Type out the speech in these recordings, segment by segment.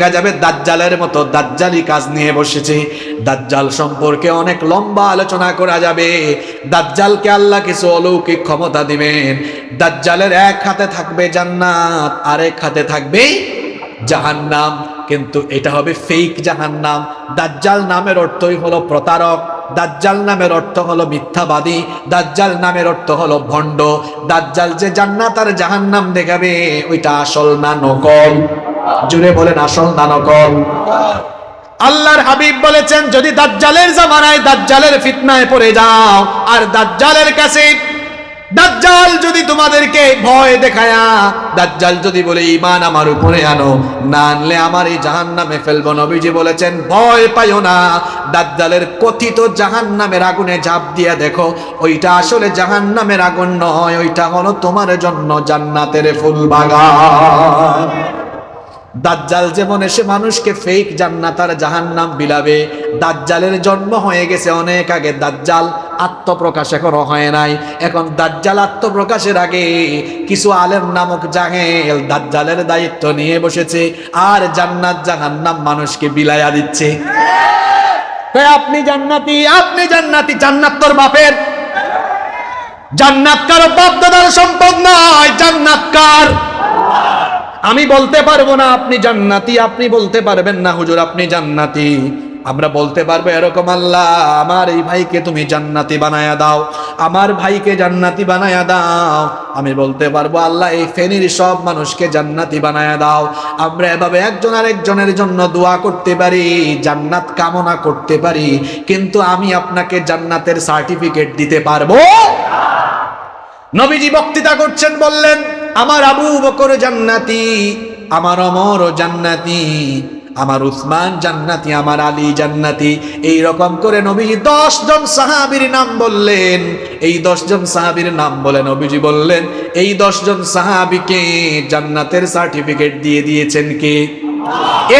দেখা যাবে দাজ্জালের মতো দাজ্জালি কাজ নিয়ে বসেছে। দাজ্জাল সম্পর্কে অনেক লম্বা আলোচনা করা যাবে। দাজ্জালকে আল্লাহ কিছু অলৌকিক ক্ষমতা দিবেন। দাজ্জালের এক হাতে থাকবে জান্নাত, আরেক হাতে থাকবে জাহান্নাম। কিন্তু এটা হবে ফেক জাহান্নাম। দাজ্জাল নামের অর্থই হলো প্রতারক। দাজ্জাল নামের অর্থ হলো মিথ্যাবাদী। দাজ্জাল নামের অর্থ হলো ভণ্ড। দাজ্জাল যে জান্নাত আর জাহান্নাম দেখাবে, ওইটা আসল না নকল। জুড়ে বলেন, আসল না নকল। আল্লাহর হাবিব বলেছেন, যদি দাজ্জালের জামানায় দাজ্জালের ফিতনায় পড়ে যাও, আর দাজ্জালের কাছে দাজ্জাল যদি তোমাদেরকে ভয় দেখায়া, দাজ্জাল যদি বলে ইমান আমার উপরে আনো, না আনলে আমার এই জাহান্নামে ফেলব। নবীজি বলেছেন, ভয় পাইও না। দাজ্জালের কথিত জাহান্নামের আগুনে ঝাঁপ দিয়া দেখো, ওইটা আসলে জাহান্নামের আগুন নয়, ওইটা হলো তোমার জন্য জান্নাতের ফুল বাগান। দাজ্জাল যেমন এসে মানুষকে ফেক জান্নাত আর জাহান্নাম বিলাবে, দাজ্জালের জন্ম হয়ে গেছে অনেক আগে। দাজ্জাল আত্মপ্রকাশ এখনও হয় নাই। এখন দাজ্জাল আত্মপ্রকাশের আগে কিছু আলেম নামক জাহেল দাজ্জালের দায়িত্ব নিয়ে বসেছে আর জান্নাত জাহান্নাম মানুষকে বিলাইয়া দিচ্ছে। আপনি জান্নাতি আপনি জান্নাতি, জান্নাত তোর বাপের। জান্নাত কারও বাপ সম্পদ নয়, জান্নাত কার? আমি বলতে পারব না আপনি জান্নাতি, আপনি বলতে পারবেন না হুজুর, আপনি জান্নাতি। আমরা বলতে পারব, এরকম আল্লাহ, আমার এই ভাইকে তুমি জান্নাতি বানায়া দাও, আমার ভাইকে জান্নাতি বানায়া দাও। আমি বলতে পারব, আল্লাহ, এই ফেনির সব মানুষকে জান্নাতি বানায়া দাও। আমরা এভাবে একজন আরেকজনের জন্য দোয়া করতে পারি, জান্নাত কামনা করতে পারি, কিন্তু আমি আপনাকে জান্নাতের সার্টিফিকেট দিতে পারব? নবীজি বক্তৃতা করছেন, বললেন, আমার আবু বকর জান্নাতি, আমার অমর জান্নাতি। আমার উসমান জান্নাতি, আমার আলী জান্নাতি। এই রকম করে নবীজি দশ জন সাহাবীর নাম বললেন। এই দশ জন সাহাবীর নাম বলে নবীজি বললেন, এই দশ জন সাহাবীকে জান্নাতের সার্টিফিকেট দিয়ে দিয়েছেন কে?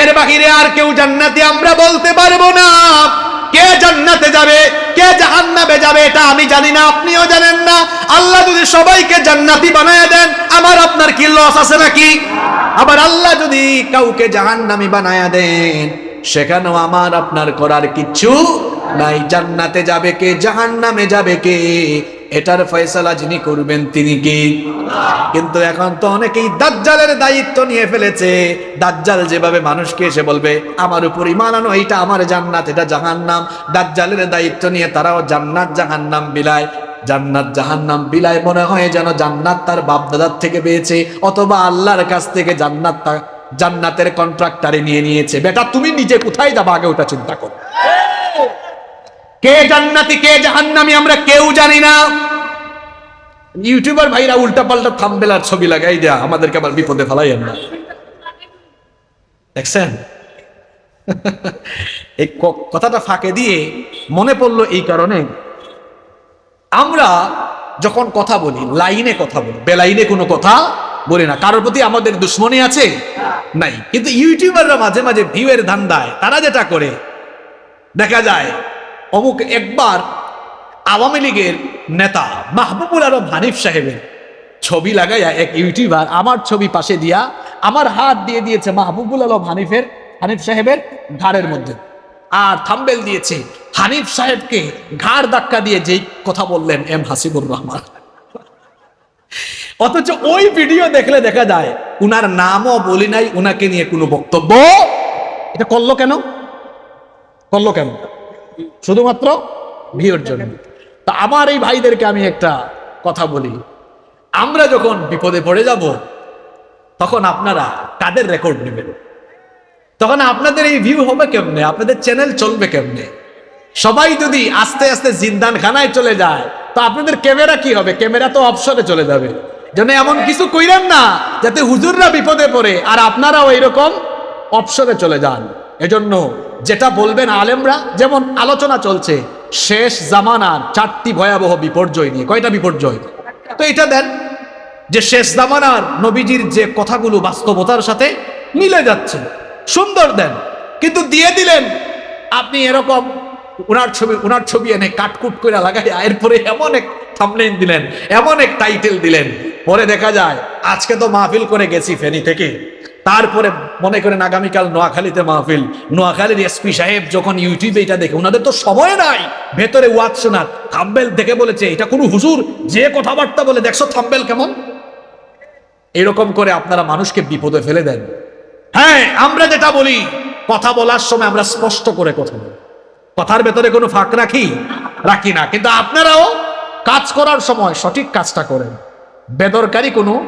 এর বাহিরে আর কেউ জান্নাতি আমরা বলতে পারব না। কে জান্নাতে যাবে, কে জাহান্নামে যাবে এটা আমি জানি না, আপনিও জানেন না। আল্লাহ যদি সবাইকে জান্নাতি বানায় দেন, আমার আপনার কি লস আছে নাকি? আবার আল্লাহ যদি কাউকে জাহান্নামি বানায়া দেন, সেখানেও আমার আপনার করার কিচ্ছু নাই। জান্নাতে যাবে কে, জাহান্নামে যাবে কে? এটার ফয়সালা যিনি করবেন তিনি কি? কিন্তু এখন তো অনেকেই দাজ্জালের দায়িত্ব নিয়ে ফেলেছে। দাজ্জাল যেভাবে মানুষকে এসে বলবে, আমার উপর ইমান আনো, এইটা আমার জান্নাত, এটা জাহান্নাম। দাজ্জালের দায়িত্ব নিয়ে তারাও জান্নাত জাহান্নাম বিলায়। জান্নাত জাহান্নাম বিলায় মনে হয় যেন জান্নাত তার বাপ দাদার থেকে পেয়েছে, অথবা আল্লাহর কাছ থেকে জান্নাত জান্নাতের কন্ট্রাক্টারে নিয়ে নিয়েছে। বেটা, তুমি নিজে কোথায় যাবা? আগে ওটা চিন্তা করো। কে জান্নাতি, কে জাহান্নামি, আমরা কেউ জানি না। ইউটিউবার ভাইরা উল্টা পাল্টা থাম্বেল আর ছবি লাগাই দেয়া আমাদেরকে আবার বিপদে ফেলাই না। দেখছেন? এই কথাটা ফাঁকে দিয়ে মনে পড়ল এই কারণে, আমরা যখন কথা বলি, লাইনে কথা বলি, বেলাইনে কোনো কথা বলি না। কারোর প্রতি আমাদের দুশ্মনী আছে? নাই। কিন্তু ইউটিউবাররা মাঝে মাঝে ভিউয়ের ধান্দায়, তারা যেটা করে, দেখা যায় অমুক একবার আওয়ামী লীগের নেতা মাহবুবুল আলম হানিফ সাহেবের ছবি লাগাইয়া এক ইউটিউবার আমার ছবি পাশে দিয়া আমার হাত দিয়ে দিয়েছে মাহবুবুল আলম হানিফের, হানিফ সাহেবের ঘাড়ের মধ্যে। আর থাম্বেল দিয়েছে হানিফ সাহেবকে ঘাড় ধাক্কা দিয়ে যেই কথা বললেন এম হাসিবুর রহমান। অথচ ওই ভিডিও দেখলে দেখা যায় উনার নামও বলি নাই, উনাকে নিয়ে কোনো বক্তব্য। এটা করল কেন? করল কেন? শুধুমাত্র ভিউর জন্য। তা আমার এই ভাইদেরকে আমি একটা কথা বলি। আমরা যখন বিপদে পড়ে যাব, তখন আপনারা কাদের রেকর্ড নেবেন? তখন আপনাদের এই ভিউ হবে কেমনে? আপনাদের চ্যানেল চলবে কেমনে? সবাই যদি আস্তে আস্তে জিন্দান খানায় চলে যায়, তো আপনাদের ক্যামেরা কি হবে? ক্যামেরা তো অপশনে চলে যাবে। যেন এমন কিছু কইরেন না, যাতে হুজুররা বিপদে পড়ে আর আপনারাও এইরকম অপশনে চলে যান। এজন্য যেটা বলবেন আলেমরা, যেমন আলোচনা চলছে, শেষ জামানার চারটি ভয়াবহ বিপর্যয় নিয়ে। কয়টা বিপর্যয়? তো এটা দেন যে শেষ জামানার নবীজির যে কথাগুলো বাস্তবতার সাথে মিলে যাচ্ছে। সুন্দর দেন, কিন্তু দিয়ে দিলেন, আপনি এরকম উনার ছবি উনার ছবি এনে কাটকুট করে লাগাই এরপরে এমন এক থামলেন দিলেন, এমন এক টাইটেল দিলেন। পরে দেখা যায়, আজকে তো মাহফিল করে গেছি ফেনী থেকে। তারপরে মনে করেন আগামীকাল নোয়াখালীতে মাহফিল। নোয়াখালীর এসপি সাহেব যখন ইউটিউবে এটা দেখে, ওনাদের তো সময় নাই। ভেতরে ওয়াজ শোনার। থাম্বেল দেখে বলেছে, এটা কোনো হুজুর? যে কথাবার্তা বলে, দেখছ থাম্বেল কেমন? এরকম করে আপনারা মানুষকে বিপদে ফেলে দেন। হ্যাঁ আমরা যেটা বলি, কথা বলার সময় আমরা স্পষ্ট করে কথা বলি। কথার ভেতরে কোনো ফাঁক রাখি? রাখি না। কিন্তু আপনারাও কাজ করার সময় সঠিক কাজটা করেন। বেদরকারি কোনো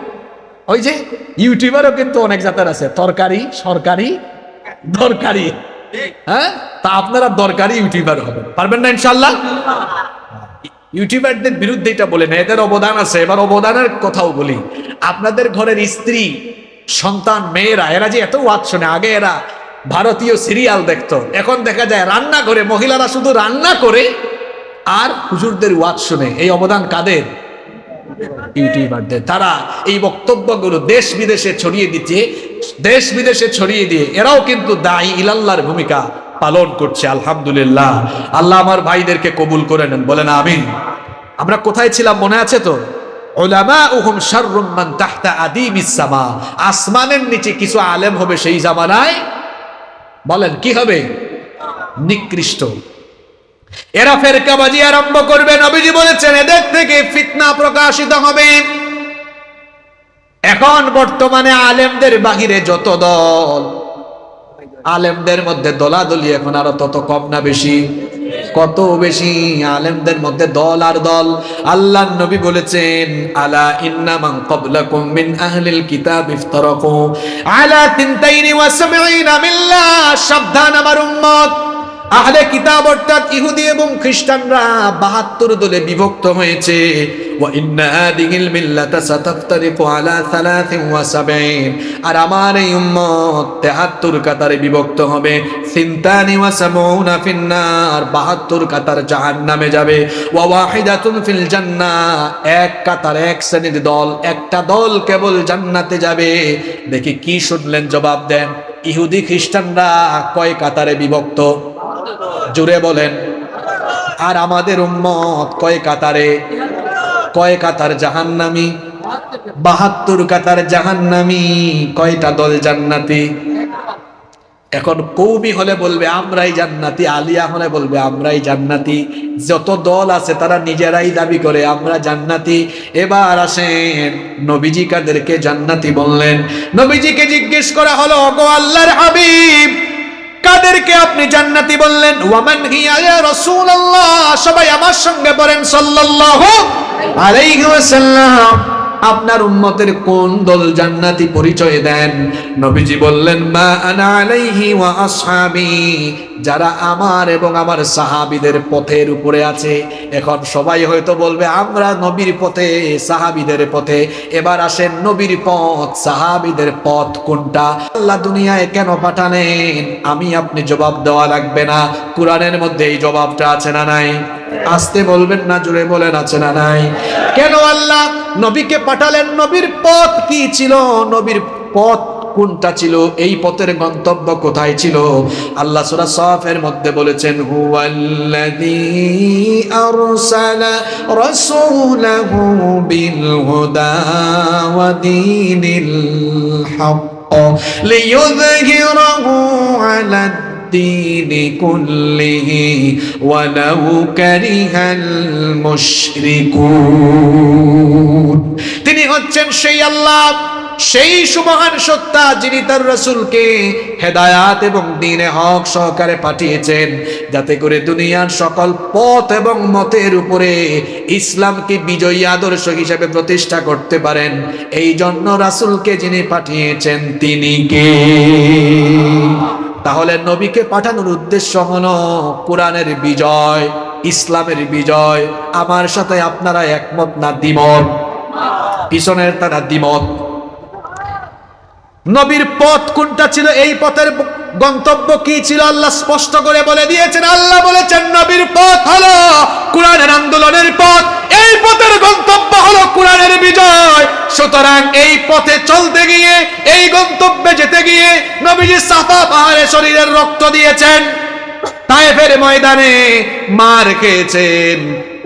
ওই যে ইউটিউবারও কিন্তু অনেক জাতের আছে। তরকারি, সরকারি, দরকারি। হ্যাঁ? তা আপনারা দরকারি ইউটিউবার হবেন। পারবেন না ইনশাল্লাহ ইউটিউবারদের বিরুদ্ধে এটা বলে না, এদের অবদান আছে। এবার অবদানের কথাও বলি। আপনাদের ঘরের স্ত্রী, সন্তান, মেয়েরা, এরা যে এত ওয়াজ শোনে, আগে এরা ভারতীয় সিরিয়াল দেখতো। এখন দেখা যায় রান্না করে, মহিলারা শুধু রান্না করে আর হুজুরদের ওয়াজ শুনে। এই অবদান কাদের? ইউটিউবারদের তারা এই বক্তব্যগুলো দেশ বিদেশে ছড়িয়ে দিচ্ছে, দেশ বিদেশে ছড়িয়ে দিয়ে এরাও কিন্তু দায়ী ইলাল্লাহর ভূমিকা পালন করছে, আলহামদুলিল্লাহ। আল্লাহ আমার ভাইদেরকে কবুল করে নেন, বলেন আমিন। আমরা কোথায় ছিলাম, মনে আছে তো? মান আসমানের নিচে কিছু আলেম হবে সেই জামানায়? বলেন, কি হবে? নিকৃষ্ট। এরা ফেরকাবাজি আরম্ভ করবে, নবীজি বলেছেন, এদের থেকে ফিতনা প্রকাশিত হবে। এখন বর্তমানে আলেমদের বাহিরে যত দল, আলেমদের মধ্যে দলাদলি এখন আরও তত কম না বেশি? কত বেশি? আলেমদের মধ্যে দল আর দল। আল্লাহ নবী বলেছেন, আলা ইন্না মান ক্বাবলাকুম মিন আহলিল কিতাব ইফতারাকু আলা তিনতাইনি ওয়া সাবঈনা মিল্লা সাবধান আমার উম্মত। আহলে কিতাব অর্থাৎ ইহুদি এবং খ্রিস্টানরা বাহাত্তর দলে বিভক্ত হয়েছে। আর আমার এই উম্মত 73 কাতারে বিভক্ত হবে। সিনতানি ওয়া সাবউনা ফিন্নার 72 কাতার জাহান্নামে যাবে। ওয়া ওয়াহিদাতুন ফিল জান্নাহ এক কাতার, এক শ্রেণির দল, একটা দল কেবল জান্নাতে যাবে। দেখি কি শুনলেন জবাব দেন। ইহুদি খ্রিস্টানরা কয় কাতারে বিভক্ত? জুড়ে বলেন। আর আমাদের উম্মত কয় কাতারে? কয় কাতার জাহান্নামি? বাহাত্তর কাতার জাহান্নামি। কয়টা দল জান্নাতি? এখন কৌমি হলে বলবে, আমরাই জান্নাতি। আলিয়া হলে বলবে, আমরাই জান্নাতি। যত দল আছে, তারা নিজেরাই দাবি করে, আমরা জান্নাতি। এবার আসেন নবীজি কাদেরকে জান্নাতি বললেন। নবীজিকে জিজ্ঞেস করা হলো গো আল্লাহর হাবিব কাদেরকে আপনি জান্নাতি বললেন? ওয়ামান হিয়া ইয়া রাসূলুল্লাহ? সবাই আমার সঙ্গে বলেন, সাল্লাল্লাহু আলাইহি ওয়াসাল্লাম। আপনার উম্মতের কোন দল জান্নাতি পরিচয় দেন? নবীজি বললেন, মা আনা আলাইহি ওয়া আসহাবি। যারা আমার এবং আমার সাহাবিদের পথের উপরে আছে, এখন সবাই হয়তো বলবে, আমরা নবীর পথে, সাহাবিদের পথে। এবার আসেন নবীর পথ, সাহাবিদের পথ কোনটা? আল্লাহ দুনিয়ায় কেন পাঠানেন আমি আপনি জবাব দেওয়া লাগবে না। কোরআনের মধ্যে এই জবাবটা আছে না নাই? আসতে বলবেন না জুড়ে বলেন, আছে না নাই? কেন আল্লাহ নবীকে পাঠালেন? নবীর পথ কি ছিল? নবীর পথ কোনটা ছিল? এই পথের গন্তব্য কোথায় ছিল? আল্লাহ সুরা সাফের মধ্যে বলেছেন হুয়াল্লাযী আরসালা الدين كله ولو كره المشركون তিনি হচ্ছেন সেই আল্লাহ সেই সুমহান সত্তা যিনি তার রসুলকে হেদায়াত এবং দিনে হক সহকারে পাঠিয়েছেন যাতে করে দুনিয়ার সকল পথ এবং মতের উপরে ইসলামকে বিজয়ী আদর্শ হিসেবে প্রতিষ্ঠা করতে পারেন এই জন্য রাসুলকে যিনি পাঠিয়েছেন তিনি কে তাহলে নবীকে পাঠানোর উদ্দেশ্য হলো কোরআনের বিজয়, ইসলামের বিজয়, আমার সাথে আপনারা একমত না দ্বিমত? পিছনের তারা দ্বিমত। নবীর পথ কোনটা ছিল? এই পথের গন্তব্য কি ছিল? আল্লাহ স্পষ্ট করে বলে দিয়েছেন, আল্লাহ বলেছেন, নবীর পথ হলো কোরআনের আন্দোলনের পথ। এই পথের গন্তব্য হলো কোরআনের বিজয়। সুতরাং এই পথে চলতে গিয়ে, এই গন্তব্যে যেতে গিয়ে নবীজি সাফা পাহাড়ে শরীরের রক্ত দিয়েছেন। তায়েফের ময়দানে মার খেয়েছেন।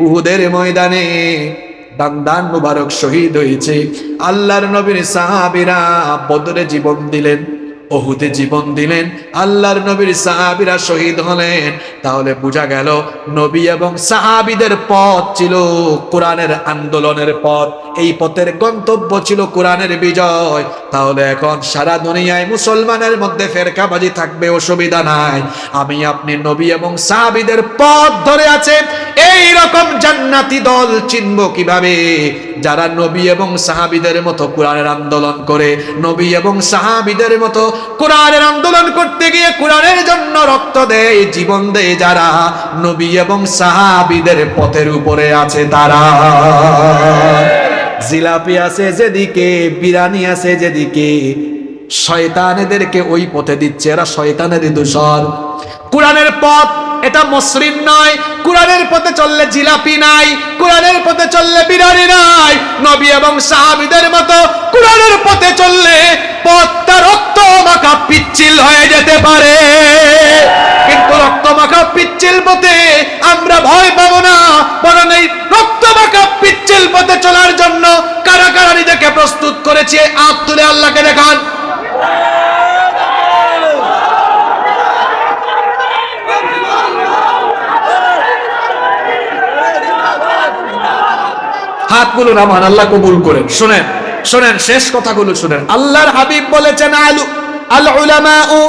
উহুদের ময়দানে দান মুবারক শহীদ হয়েছে। আল্লাহর নবীর সাহাবিরা বদরে জীবন দিলেন। ওহুদে জীবন দিলেন, আল্লাহর নবীর সাহাবিরা শহীদ হলেন। তাহলে বোঝা গেল, নবী এবং সাহাবিদের পথ ছিল কোরআনের আন্দোলনের পথ, এই পথের গন্তব্য ছিল কোরআনের বিজয়। তাহলে এখন সারা দুনিয়ায় মুসলমানের মধ্যে ফেরকাবাজি থাকবে, অসুবিধা নাই। আমি, আপনি নবী এবং সাহাবিদের পথ ধরে আছে এই রকম জান্নাতি দল চিনব কীভাবে? যারা নবী এবং সাহাবিদের মতো কোরআনের আন্দোলন করে, নবী এবং সাহাবিদের মতো কোরআনের আন্দোলন করতে গিয়ে কোরআনের জন্য রক্ত দেয়, জীবন দেয় যারা। নবী এবং সাহাবিদের পথের উপরে আছে তারা। জিলাপি আছে যেদিকে বিরানি আছে যেদিকে। শয়তানেদেরকে ওই পথে দিচ্ছে, এরা শয়তানেরই দূষণ কোরআনের পথ এটা মসৃণ নয়। কোরআনের পথে চললে জিলাপি নাই, কোরআনের পথে চললে বিরানি নাই। নবী এবং সাহাবিদের মতো কোরআনের পথে চললে পথটা রক্ত মাখা পিচ্ছিল হয়ে যেতে পারে। কিন্তু রক্ত মাখা পিচ্ছিল পথে আমরা ভয় পাবো না, বরং এই রক্ত মাখা পিচ্ছিল পথে চলার জন্য কারা কারা নিজেকে প্রস্তুত করেছে? আপ তুলে আল্লাহকে দেখান। হাতগুলো নামান, আল্লাহ কবুল করেন। শোনেন শোনেন, শেষ কথাগুলো শোনেন। আল্লাহর হাবিব বলেছেন, আলু, আল উলামাউ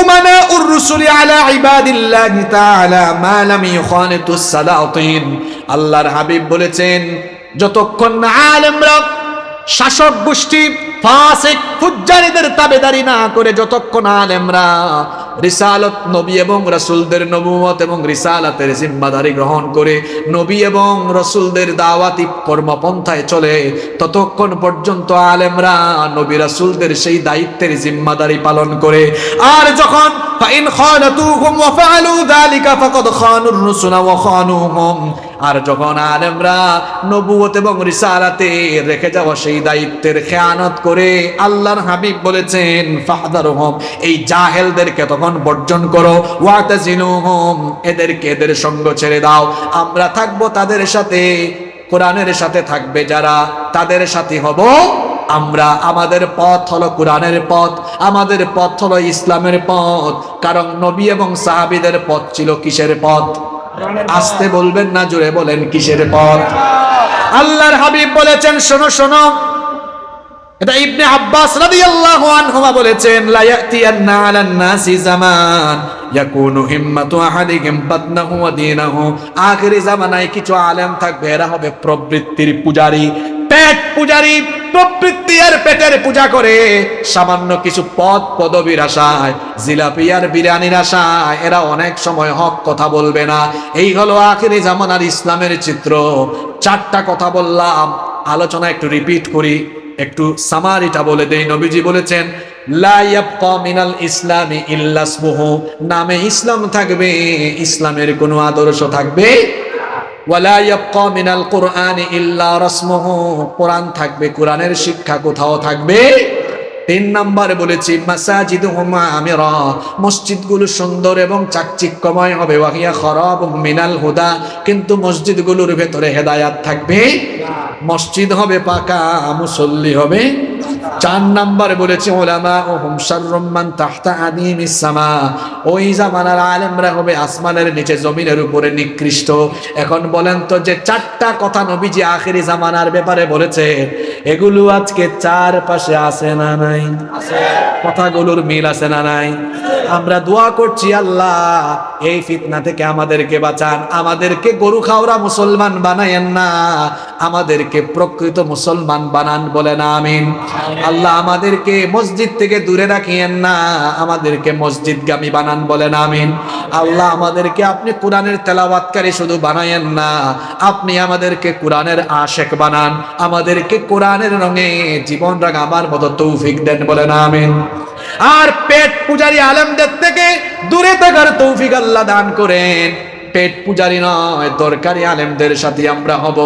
উমানাউর রুসুলি আলা ইবাদিল্লাহি তাআলা মা লাম ইখানিতুস সালাতিন। আল্লাহর হাবিব বলেছেন, যতক্ষণ না আলেমরা শাসক গোষ্ঠী, ফাসিক, ফুজ্জারিদের তাবেদারি না করে, যতক্ষণ আলেমরা রিসালত নবী এবং রাসুলদের নবুমত এবং রিসালাতের জিম্মাদারি গ্রহণ করে নবী এবং রসুলদের দাওয়াতি কর্মপন্থায় চলে। ততক্ষণ পর্যন্ত আলেমরা নবী রাসূলদের সেই দায়িত্বের জিম্মাদারি পালন করে। আর যখন ফাইন খানাতুহুম ওয়া ফাআলু যালিকা ফাকাদ খানুর রুসুলা ওয়া খানুহুম। আর যখন আলেমরা নবুয়ত এবং রিসালাতে রেখে যাওয়া সেই দায়িত্বের খেয়ানত করে আল্লাহর হাবিব বলেছেন, ফাহদারহুম, এই জাহেলদেরকে তখন বর্জন করো ওয়াতাজিনুহুম এদেরকে এদের সঙ্গ ছেড়ে দাও। আমরা থাকব তাদের সাথে, কোরআনের সাথে থাকবে যারা, তাদের সাথে হব আমরা আমাদের পথ হলো কোরআনের পথ আমাদের পথ হলো ইসলামের পথ। কারণ নবী এবং সাহাবিদের পথ ছিল কিসের পথ? আসতে বলবেন না জুড়ে বলেন কিসের পথ? আল্লাহর হাবিব বলেছেন শোনো শোনো। এটা ইবনে আব্বাস রাদিয়াল্লাহু আনহুমা বলেছেন লা ইয়াতিয়ান্না আলান নাসি জামান ইয়াকুনু হিম্মাতু আহাদিহিম বাদনাহু ওয়া দীনাহু। আখিরি জামানায় কিছু আলেম থাকবে এরা হবে প্রবৃত্তির পূজারী। পেট পূজারী প্রবৃত্তি আর পেটের পূজা করে, সামান্য কিছু পদ পদবীর আশায়, জিলাপি আর বিরিয়ানির আশায়, এরা অনেক সময় হক কথা বলবে না। এই হলো আখিরি জামানার ইসলামের চিত্র। চারটা কথা বললাম, আলোচনা একটু রিপিট করি, একটু সামারিটা বলে দেই। নবীজি বলেছেন মিনাল ইসলামি ইল্লা ইসমুহু। নামে ইসলাম থাকবে, ইসলামের কোনো আদর্শ থাকবে মিনাল কুরআনি ইল্লা রাসমুহু। কোরআন থাকবে, কোরআনের শিক্ষা কোথাও থাকবে? তিন নম্বরে বলেছি মাসাজিদ আমিরা মসজিদগুলো সুন্দর এবং চাকচিক্যময় হবে। ওয়াহিয়া খরাব মিনাল হুদা। কিন্তু মসজিদগুলোর ভেতরে হেদায়াত থাকবে মসজিদ হবে পাকা, মুসল্লি হবে চার নাম্বারে বলেছে ওলামা ও হুমসার রহমান তাহতা আদিম ইসামা ওই জামানার আলেমরা হবে আসমানের নিচে, জমিনের উপরে নিকৃষ্ট। এখন বলেন তো যে চারটা কথা নবীজি আখেরি জামানার ব্যাপারে বলেছে এগুলো আজকে চার পাশে আছে না নাই? কথাগুলোর মিল আছে না নাই? আমরা দোয়া করছি, আল্লাহ, এই ফিতনা থেকে আমাদেরকে বাঁচান। আমাদেরকে গরু খাওয়া মুসলমান বানায়েন না। আমাদেরকে প্রকৃত মুসলমান বানান বলে না, আমিন। আল্লাহ, আমাদেরকে মসজিদ থেকে দূরে রাখিয়েন না। আমাদেরকে মসজিদগামী বানান বলেন আমিন। আল্লাহ, আমাদেরকে আপনি কোরআনের তেলাওয়াতকারী শুধু বানায়েন না। আপনি আমাদেরকে কোরআনের আশেক বানান। আমাদেরকে কোরআনের রঙে জীবন রাঙাবার মতো তৌফিক দেন বলে না, আমিন। আর পেট পূজারী আলমদের থেকে দূরে থাকার তৌফিক আল্লাহ দান করেন। পেট পূজারি নয়, দরকারি আলেমদের সাথে আমরা হব।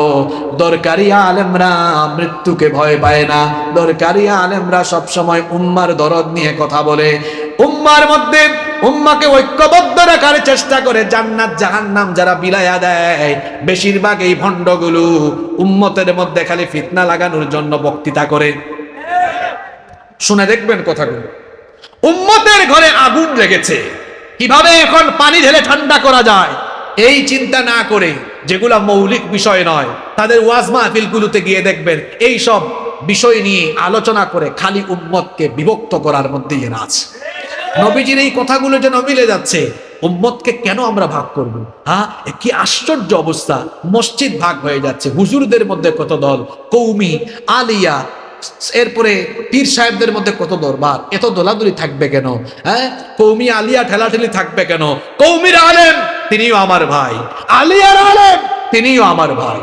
দরকারি আলেমরা মৃত্যুকে ভয় পায় না। দরকারি আলেমরা সব সময় উম্মার দরদ নিয়ে কথা বলে। উম্মার মধ্যে উম্মাকে ঐক্যবদ্ধ রাখার চেষ্টা করে জান্নাত, জাহান্নাম যারা বিলায়া দেয়, বেশিরভাগ এই ভণ্ডগুলো উম্মতের মধ্যে খালি ফিতনা লাগানোর জন্য বক্তৃতা করে। শুনে দেখবেন কথাগুলো। উম্মতের ঘরে আগুন লেগেছে। কীভাবে এখন পানি ঢেলে ঠান্ডা করা যায়? এই চিন্তা না করে, যেগুলা মৌলিক বিষয় নয়, তাদের ওয়াজ মাহফিলগুলোতে গিয়ে দেখবেন, এই সব বিষয় নিয়ে আলোচনা করে খালি উম্মতকে বিভক্ত করার মধ্যে এরা আছে। নবীজির এই কথাগুলো যেন মিলে যাচ্ছে, উম্মতকে কেন আমরা ভাগ করব? হ্যাঁ কি আশ্চর্য অবস্থা। মসজিদ ভাগ হয়ে যাচ্ছে। হুজুরদের মধ্যে কত দল? কৌমি, আলিয়া, এরপরে পীর সাহেবদের মধ্যে কত দরবার? এত দোলাদুলি থাকবে কেন? হ্যাঁ? কৌমি, আলিয়া, ঠেলাঠেলি থাকবে কেন? কৌমির আলেম! তিনিও আমার ভাই। আলিয়ার আলেম। তিনিও আমার ভাই।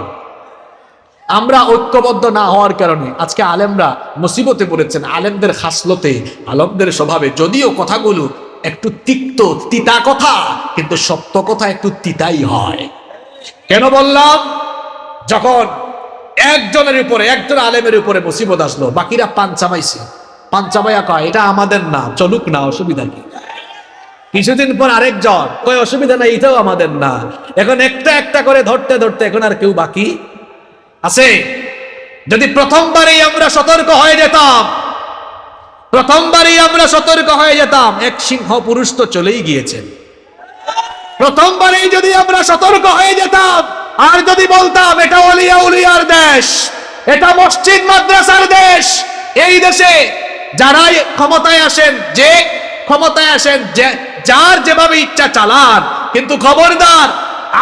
আমরা ঐক্যবদ্ধ না হওয়ার কারণে আজকে আলেমরা মুসিবতে পড়েছেন। আলেমদের খাসলতে আলেমদের স্বভাবে যদিও কথাগুলো একটু তিক্ত তিতা কথা কিন্তু সত্য কথা একটু তিতাই হয়। কেন বললাম? যখন একজনের উপরে একজন আলেমের উপরে মুসিবত আসলো বাকিরা পান চামাইছে পান চামাইয়া কয় এটা আমাদের না চলুক না অসুবিধা কি? কিছুদিন পর আরেকজন কই অসুবিধা নাই, এটাও আমাদের না। এখন একটা একটা করে ধরতে ধরতে এখন আর কেউ বাকি আছে? যদি প্রথমবারেই আমরা সতর্ক হয়ে যেতাম, প্রথমবারেই আমরা সতর্ক হয়ে যেতাম, এক সিংহ পুরুষ তো চলেই গিয়েছেন। প্রথমবারেই যদি আমরা সতর্ক হয়ে যেতাম, আর যদি বলতাম, এটা অলিয়া উলিয়ার দেশ, এটা মসজিদ মাদ্রাসার দেশ। এই দেশে যারাই ক্ষমতায় আসেন, যে ক্ষমতায় আসেন, যে যার যেভাবে ইচ্ছা চালান। কিন্তু খবরদার,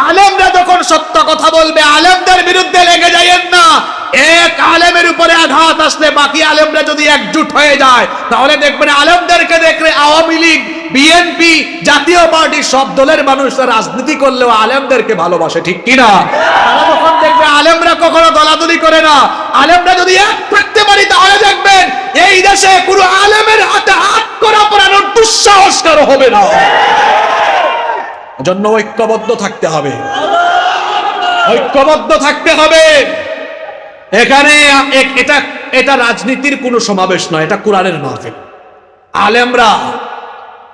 আলেমরা যখন সত্য কথা বলবে, আলেমদের বিরুদ্ধে লেগে যাইয়েন না। এক আলেমের উপরে আঘাত আসলে বাকি আলেমরা যদি একজুট হয়ে যায়, তাহলে দেখবেন আলেমদেরকে দেখলে Awami League BNP Jatiya Party সব দলের মানুষ রাজনীতি করলেও আলেমদেরকে ভালোবাসে, ঠিক কিনা? দেখবে আলেমরা কখনো দলাদলি করে না। আলেমরা যদি এক থাকতে পারি, তাহলে দেখবেন এই দেশে পুরো আলেমের হাতে হাত করা পড়ানোর দুঃসাহস কারও হবে না। জন্য ঐক্যবদ্ধ থাকতে হবে। ঐক্যবদ্ধ থাকতে হবে। এখানে এটা এটা রাজনীতির কোনো সমাবেশ নয়, এটা কোরআনের মাহফিল। আলেমরা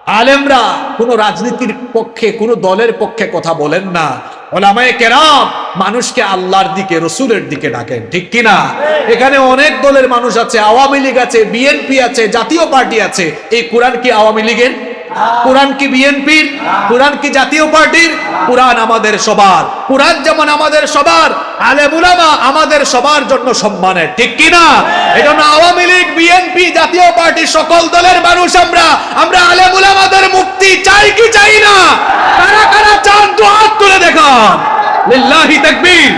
আলেমরা কোনো রাজনীতির পক্ষে, কোন দলের পক্ষে কথা বলেন না। ওলামায় কেরাম মানুষকে আল্লাহর দিকে, রসুলের দিকে ডাকেন, ঠিক কিনা? এখানে অনেক দলের মানুষ আছে, আওয়ামী লীগ আছে, বিএনপি আছে, জাতীয় পার্টি আছে। এই কোরআন কি আওয়ামী লীগের? কোরআন কি বিএনপির? কোরআন কি জাতীয় পার্টির? কোরআন আমাদের সবার। কোরআন যেমন আমাদের সবার, আলেম উলামা আমাদের সবার জন্য সম্মানের। ঠিক কি না? এজন্য Awami League, BNP Jatiya Party সকল দলের মানুষ আমরা আমরা আলেম উলামাদের মুক্তি চাই কি চাই না? কারা কারা চান তো হাত তুলে দেখান। লিল্লাহি তাকবীর।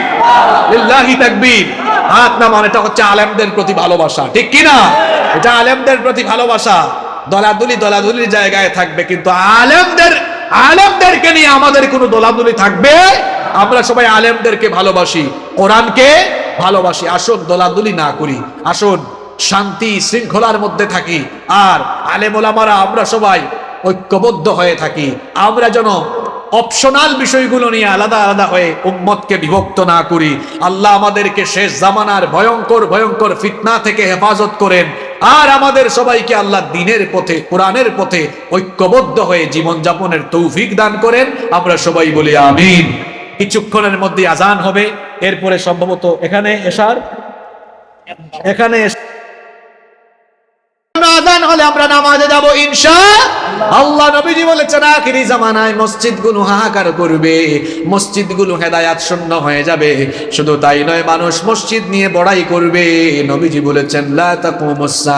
লিল্লাহি তাকবীর। হাত নামান এটা হচ্ছে আলেমদের প্রতি ভালোবাসা। ঠিক কি না? এটা আলেমদের প্রতি ভালোবাসা। দলাদুলি দলাদুলির জায়গায় থাকবে, কিন্তু আলেমদের, আলেমদেরকে নিয়ে আমাদের কোনো দলাদুলি থাকবে? আমরা সবাই আলেমদেরকে ভালোবাসি, কোরআনকে ভালোবাসি। আসুন, দলাদুলি না করি। আসুন, শান্তি শৃঙ্খলার মধ্যে থাকি। আর আলেম ওলামারা, আমরা সবাই ঐক্যবদ্ধ হয়ে থাকি। আমরা যেন অপশনাল বিষয়গুলো নিয়ে আলাদা আলাদা হয়ে উম্মতকে বিভক্ত না করি। আল্লাহ আমাদেরকে শেষ জামানার ভয়ঙ্কর ভয়ঙ্কর ফিতনা থেকে হেফাজত করেন। আর আমাদের সবাইকে আল্লাহ দিনের পথে, কোরআনের পথে ঐক্যবদ্ধ হয়ে জীবন যাপনের তৌফিক দান করেন। আমরা সবাই বলি আমিন। কিছুক্ষণের মধ্যে আজান হবে। এরপরে সম্ভবত এখানে এসার, এখানে এস- আজান হলে আমরা নামাজে যাব, ইনশা আল্লাহ। নবীজি বলেছেন, আখিরি জামানায় মসজিদগুলো হাহাকার করবে, মসজিদগুলো হেদায়াত শূন্য হয়ে যাবে। শুধু তাই নয়, মানুষ মসজিদ নিয়ে বড়াই করবে। নবীজি বলেছেন, লা তাকুমুস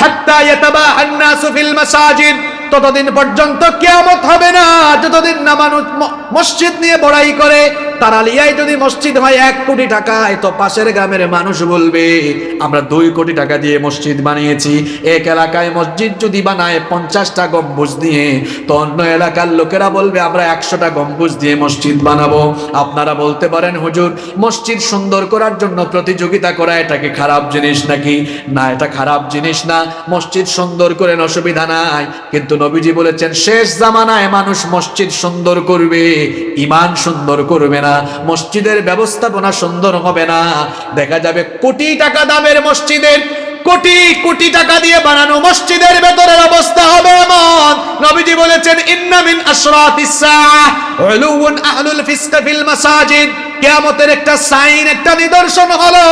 হাত্তা ইয়াতাবাহান নাসু ফিল মাসাজিদ। ততদিন পর্যন্ত কিয়ামত হবে না। যতদিন না মানুষ মসজিদ নিয়ে বড়াই করে তারালিয়ায় যদি মসজিদ হয় এক কোটি টাকায়, তো পাশের গ্রামের মানুষ বলবে, আমরা দুই কোটি টাকা দিয়ে মসজিদ বানিয়েছি। এক এলাকায় মসজিদ যদি বানায় পঞ্চাশটা গম্বুজ দিয়ে, তো অন্য এলাকার লোকেরা বলবে, আমরা একশোটা গম্বুজ দিয়ে মসজিদ বানাবো। আপনারা বলতে পারেন, হুজুর, মসজিদ সুন্দর করার জন্য প্রতিযোগিতা করা এটাকে খারাপ জিনিস নাকি? না, এটা খারাপ জিনিস না। মসজিদ সুন্দর করেন, অসুবিধা নাই। কিন্তু নবীজি বলেছেন, শেষ জামানায় মানুষ মসজিদ সুন্দর করবে, ইমান সুন্দর করবে না। মসজিদের ব্যবস্থাপনা সুন্দর হবে না। দেখা যাবে কোটি টাকা দামের মসজিদের, কোটি কোটি টাকা দিয়ে বানানো মসজিদের ভেতরের অবস্থা হবে এমন। নবীজি বলেছেন, ইন্না মিন আশরাতিস সাআহ, উলুউন আহলুল ফিল মাসাজিদ। কিয়ামতের একটা সাইন, একটা নিদর্শন হলো,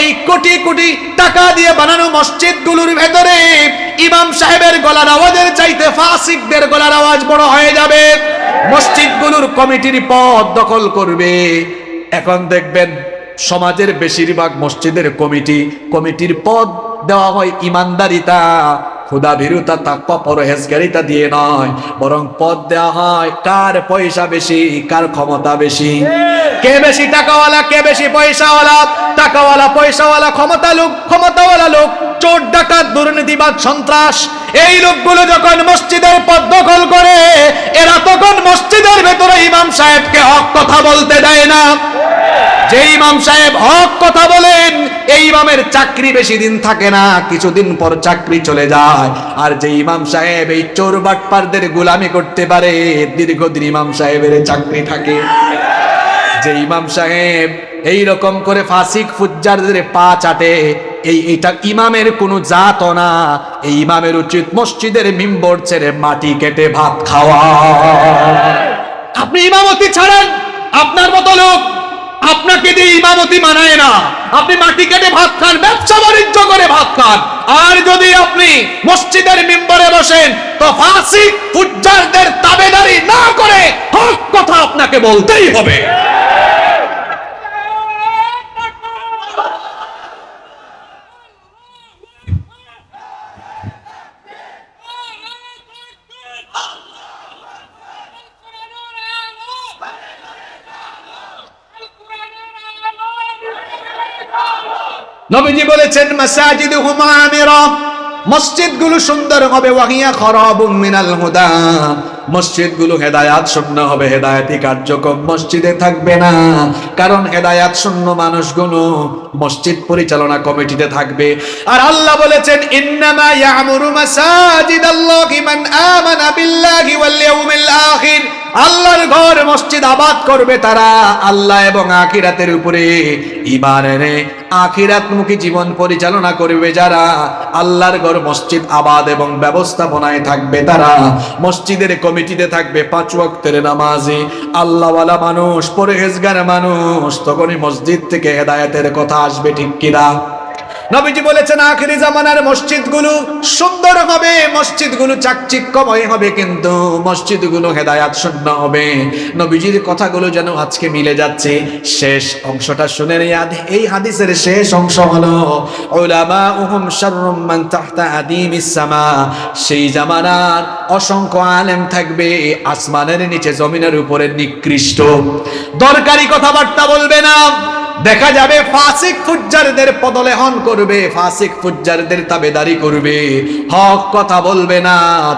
এই কোটি কোটি টাকা দিয়ে বানানো মসজিদগুলোর ভেতরে ইমাম সাহেবের গলার আওয়াজের চাইতে ফাসিকদের গলার আওয়াজ বড় হয়ে যাবে। মসজিদগুলোর কমিটির পদ দখল করবে। এখন দেখবেন সমাজের বেশিরভাগ মসজিদের কমিটি, কমিটির পদ দেওয়া হয় ইমানদারিতা। খুদা ভীরুতা তাকপা পরহেজগারিতা দিয়ে নয়, বরং পদ দেওয়া হয় কার পয়সা বেশি, কার ক্ষমতা বেশি। কে বেশি টাকাওয়ালা, কে বেশি পয়সাওয়ালা? টাকাওয়ালা, পয়সাওয়ালা, ক্ষমতা লোক, ক্ষমতাওয়ালা লোক, চোর, ডাকাত দুর্নীতিবাদ সন্ত্রাস। এই লোকগুলো যখন মসজিদের পদ দখল করে, এরা তখন মসজিদের ভেতরে ইমাম সাহেবকে হক কথা বলতে দেয় না। যে ইমাম সাহেব হক কথা বলেন, এই ইমামের চাকরি বেশি দিন থাকে না, কিছুদিন পর চাকরি চলে যায়। আর যে ইমাম সাহেব এই চোর বাটপারদের গোলামি করতে পারে, দীর্ঘদিন ইমাম সাহেবের চাকরি থাকে। যে ইমাম সাহেব এই রকম করে ফাসিক ফুজ্জারদের পা চাটে, এই এটা ইমামের কোনো জাত না। এই ইমামের উচিত মসজিদের মিম্বর ছেড়ে মাটি কেটে ভাত খাওয়া। আপনি ইমামতি ছাড়েন, আপনার মতো লোক আপনাকে দিয়ে ইমামতি মানায় না। আপনি মাটি কেটে ভাত খান, ব্যবসা বাণিজ্য করে ভাত খান। আর যদি আপনি মসজিদের মেম্বারে বসেন, তো ফাঁসি ফুজ্জারদের তাবেদারি না করে হক কথা আপনাকে বলতেই হবে। নবীজি বলেছেন, মাসাজিদুহুম আমিরা। মসজিদগুলো সুন্দর হবে, ওয়াহিয়া খরাবুম মিনাল হুদা। মসজিদগুলো হেদায়াত শূন্য হবে, হেদায়াতি কার্যক্রম মসজিদে থাকবে না। কারণ হেদায়াত শূন্য মানুষগুলো মসজিদ পরিচালনা কমিটিতে থাকবে। আর আল্লাহ বলেছেন, ইন্নামা ইয়ামুরু মাসাজিদাল্লাহি মান আমানা বিল্লাহি ওয়াল ইয়াউমিল আখির। আল্লাহর ঘর মসজিদ আবাদ করবে তারা, আল্লাহ এবং আখিরাতের উপরে ইমান এনে আখিরাতমুখী জীবন পরিচালনা করবে যারা। আল্লাহর ঘর মসজিদ আবাদ এবং ব্যবস্থাপনায় থাকবে তারা। মসজিদের কমিটিতে থাকবে পাঁচ ওয়াক্তের নামাজি। আল্লাহওয়ালা মানুষ, পরহেজগার মানুষ, তখনই মসজিদ থেকে হেদায়েতের কথা আসবে ঠিক কিনা? নবীজি বলেছেন, আখেরি জামানার মসজিদগুলো সুন্দর হবে, মসজিদগুলো চাকচিক্যময় হবে, কিন্তু মসজিদগুলো হেদায়াত শূন্য হবে। নবীজির কথাগুলো যেন আজকে মিলে যাচ্ছে। শেষ অংশটা শুনে এই হাদিসের শেষ অংশ হলো উলামা উহুম শাররুম মান তাহতা আদিমিস সামা। সেই জামানার অসংখ্য আলেম থাকবে, আসমানের নিচে জমিনের উপরে নিকৃষ্ট। দরকারি কথাবার্তা বলবে না। দেখা যাবে ফাসিক ফুজ্জারদের পদলেহন করবে, ফাসিক ফুজ্জারদের তাবেদারি করবে। হক কথা বলবে না,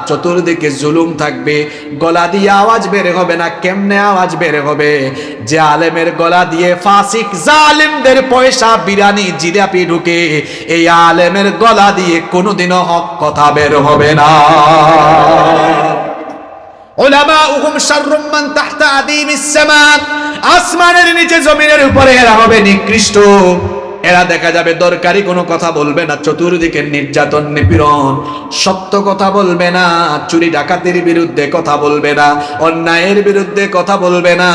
চতুর্দিকে জুলুম থাকবে। গলা দিয়ে আওয়াজ বের হবে না, কেমনে আওয়াজ বের হবে? যে আলেমের গলা দিয়ে ফাসিক জালেমদের পয়সা, বিরানি জিরাপি ঢুকে, এই আলেমের গলা দিয়ে কোনোদিনও হক কথা বের হবে না। উলামাউহুম শাররুম মান তাহতা আসমানের নিচে জমিনের উপরে এরা হবে নিকৃষ্ট। এরা দেখা যাবে দরকারি কোনো কথা বলবে না, চতুর্দিকে নির্যাতন, নিপীড়ন। সত্য কথা বলবে না, চুরি ডাকাতির বিরুদ্ধে কথা বলবে না, অন্যায়ের বিরুদ্ধে কথা বলবে না।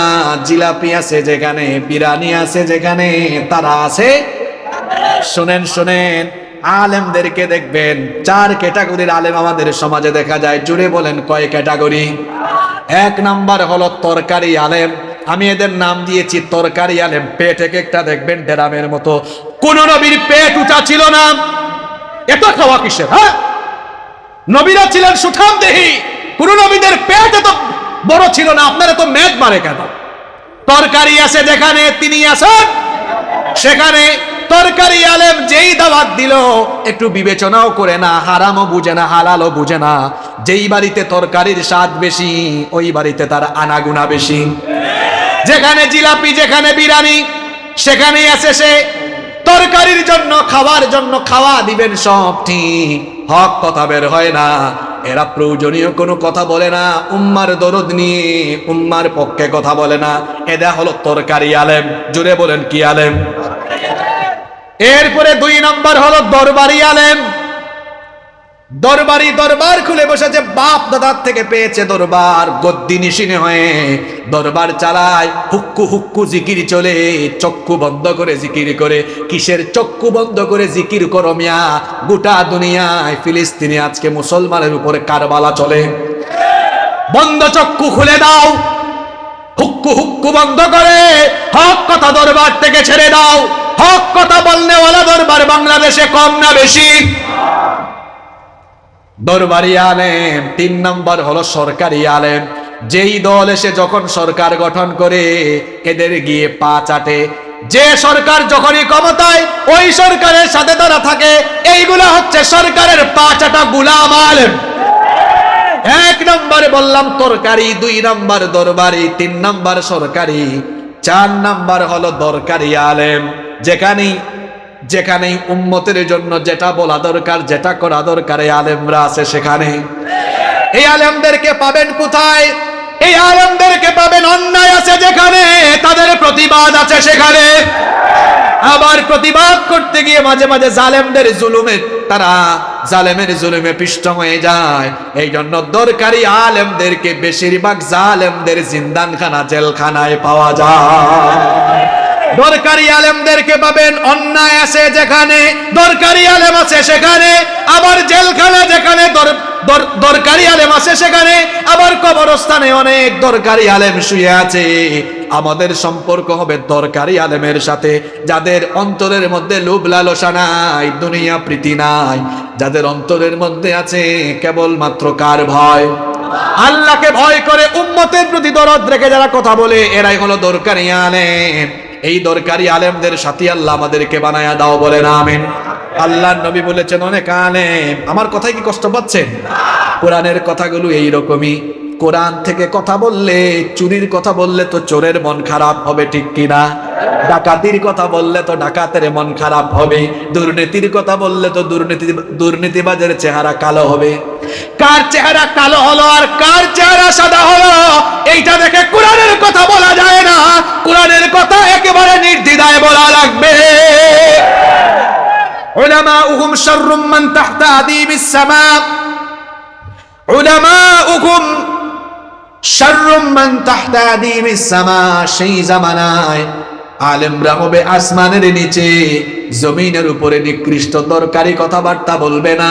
জিলাপি আছে যেখানে বিরানি আছে যেখানে, তারা আছে? শোনেন শোনেন। আলেমদেরকে দেখবেন, চার ক্যাটাগরির আলেম আমাদের সমাজে দেখা যায়, জুড়ে বলেন কয় ক্যাটাগরি? এক নাম্বার হলো তরকারি আলেম। আমি এদের নাম দিয়েছি তরকারি আলেম। পেট এক একটা দেখবেন ডেরামের মতো। কোন নবীর পেট উঁচা ছিল না। এত খাওয়া কিসের হ্যাঁ? নবীরা ছিলেন সুঠাম দেহি কোন নবীদের পেট এত বড় ছিল না। আপনারা তো মেদ মারে কেন? তরকারি আছে যেখানে, তিনি আছেন। সেখানে তরকারি আলেম যেই দাওয়াত দিল, একটু বিবেচনাও করে না, হারামও বুঝে না, হালালও বুঝে না। যেই বাড়িতে তরকারির স্বাদ বেশি, ওই বাড়িতে তার আনাগুনা বেশি। যেখানে জিলাপি, যেখানে বিরিয়ানি, সেখানেই আছে সে। তরকারির জন্য, খাওয়ার জন্য খাওয়া দিবেন সব ঠিক। হক কথা বের হয় না। এরা প্রয়োজনীয় কোনো কথা বলে না। উম্মার দরদ নিয়ে উম্মার পক্ষে কথা বলে না। এদা হলো তরকারি আলেম। জুড়ে বলেন কি আলেম? এরপরে দুই নম্বর হলো দরবারি আলেম। দরবারি দরবার খুলে বসেছে, বাপ দাদার থেকে পেয়েছে দরবার, গদ্দি নিশিনে হয়ে দরবার চালায়, হুক্কু হুক্কু জিকির চলে, চক্ষু বন্ধ করে জিকির করে, কিসের চক্ষু বন্ধ করে জিকির করো মিয়া? গোটা দুনিয়ায় ফিলিস্তিনি আজকে মুসলমানের উপরে কারবালা চলে। বন্ধ চক্ষু খুলে দাও, হুক্কু হুক্কু বন্ধ করে, হক কথা দরবার থেকে ছেড়ে দাও। হক কথা বলনেওয়ালা দরবার বাংলাদেশে কম না বেশি? দরবারি আলেম, তিন নম্বর হলো সরকারি আলেম। যেই দল এসে যখন সরকার গঠন করে, এদের গিয়ে পা চাটে। যে সরকার যখনই ক্ষমতায়, ওই সরকারের সাথে তারা থাকে। এইগুলো হচ্ছে সরকারের পা চাটা গুলাম আলেম। এক নম্বরে বললাম তরকারি, দুই নম্বর দরবারি, তিন নম্বর সরকারি, চার নম্বর হলো দরকারি আলেম। যেখানেই যেখানেই উম্মতের জন্য যেটা বলা দরকার, যেটা করা দরকার, এই আলেমরা আছে সেখানে। এই আলেমদেরকে পাবেন কোথায়? এই আলেমদেরকে পাবেন অন্যায় আছে যেখানে, তাদের প্রতিবাদ আছে সেখানে। আবার প্রতিবাদ করতে গিয়ে মাঝে মাঝে জালেমদের জুলুমে, তারা জালেমের জুলুমে পিষ্ট হয়ে যায়। এই জন্য দরকারি আলেমদেরকে বেশিরভাগ জালেমদের জিন্দানখানা, জেলখানায় পাওয়া যায়। দরকারি আলেমদেরকে পাবেন, অন্যায় আছে যেখানে, দরকারি আলেম আছে সেখানে, আবার জেলখানা যেখানে দর- দর- দরকারি আলেম আছে সেখানে, আবার কবরস্থানে অনেক দরকারি আলেম শুয়ে আছে। আমাদের সম্পর্ক হবে দরকারি আলেমের সাথে, যাদের অন্তরের মধ্যে লোভ লালসা নাই, দুনিয়া প্রীতি নাই। যাদের অন্তরের মধ্যে আছে কেবলমাত্র কার ভয়? আল্লাহকে ভয় করে উম্মতের প্রতি দরদ রেখে যারা কথা বলে, এরাই হলো দরকারি আলেম। এই দরকারি আলেমদের সাথে আল্লাহ আমাদেরকে বানায়া দাও বলে না আমিন। আল্লাহ নবী বলেছেন, অনেক আলেম। আমার কথাই কি কষ্ট পাচ্ছেন? কোরআনের কথাগুলো এই রকমই কোরআন থেকে কথা বললে, চুরির কথা বললে তো চোরের মন খারাপ হবে, ঠিক কিনা? ডাকাতির কথা বললে তো ডাকাতের মন খারাপ হবে, দুর্নীতির কথা বললে তো দুর্নীতি, দুর্নীতিবাজের চেহারা কালো হবে। কার চেহারা কালো হলো আর কার চেহারা সাদা হলো, এইটা দেখে কোরআনের কথা বলা যায় না। কোরআনের কথা একেবারে নির্দ্বিধায় বলা লাগবে। উলামাউহুম শাররুম মান তাহতা আদিবিস সামা। উলামাউহুম সেই জামানায় আসমানের নিচে জমিনের উপরে নিকৃষ্ট দরকারি কথাবার্তা বলবে না।